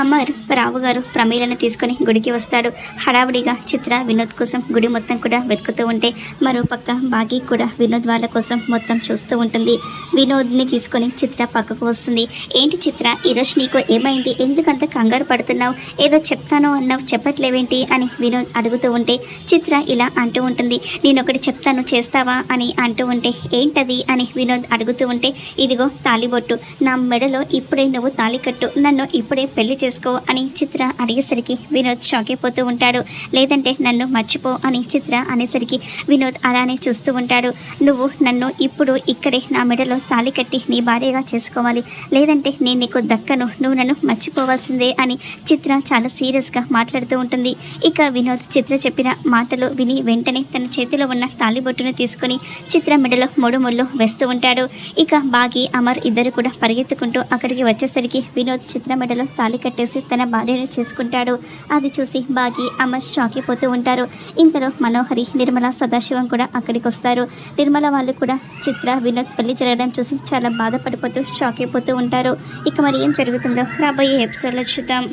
అమర్ రావు గారు ప్రమీలను తీసుకొని గుడికి వస్తాడు. హడావిడిగా చిత్ర వినోద్ కోసం గుడి మొత్తం కూడా వెతుకుతూ ఉంటే మరోపక్క బాగి కూడా వినోద్ వాళ్ళ కోసం మొత్తం చూస్తూ ఉంటుంది. వినోద్ని తీసుకొని చిత్ర పక్కకు వస్తుంది. ఏంటి చిత్ర ఈరోజు నీకు ఏమైంది? ఎందుకంత కంగారు పడుతున్నావు? ఏదో చెప్తాను అన్నావు చెప్పట్లేవేంటి అని వినోద్ అడుగుతూ ఉంటే చిత్ర ఇలా అంటూ ఉంటుంది. నేను ఒకటి చెప్తాను చేస్తావా అని అంటూ ఉంటే ఏంటది అని వినోద్ అడుగుతూ ఉంటే ఇదిగో తాలిబొట్టు నా మెడలో ఇప్పుడే నువ్వు తాలికట్టు నన్ను ఇప్పుడే పెళ్ళి చేసుకో అని చిత్ర అడిగేసరికి వినోద్ షాక్ అయిపోతూ ఉంటాడు. లేదంటే నన్ను మర్చిపో అని చిత్ర అనేసరికి వినోద్ అలానే చూస్తూ ఉంటాడు. నువ్వు నన్ను ఇప్పుడు ఇక్కడే నా మెడలో తాళి కట్టి నీ భార్యగా చేసుకోవాలి. లేదంటే నేను నీకు దక్కను నువ్వు నన్ను మర్చిపోవాల్సిందే అని చిత్ర చాలా సీరియస్గా మాట్లాడుతూ ఉంటుంది. ఇక వినోద్ చిత్ర చెప్పిన మాటలు విని వెంటనే తన చేతిలో ఉన్న తాలిబొట్టును తీసుకొని చిత్ర మెడలో మూడు ముళ్ళు వేస్తూ ఉంటాడు. ఇక బాగి అమర్ ఇద్దరు కూడా పరిగెత్తుకుంటూ అక్కడికి వచ్చేసరికి వినోద్ చిత్ర మెడలో తాలి పెట్టేసి తన భార్యను చేసుకుంటాడు. అది చూసి బాగి అమ్మ షాక్ అయిపోతూ ఉంటారు. ఇంతలో మనోహరి నిర్మల సదాశివం కూడా అక్కడికి వస్తారు నిర్మల వాళ్ళు కూడా చిత్ర వినోద్ పెళ్ళి జరగడం చూసి చాలా బాధపడిపోతూ షాక్ అయిపోతూ ఉంటారు. ఇక మరి ఏం జరుగుతుందో రాబోయే ఎపిసోడ్లో చూద్దాం.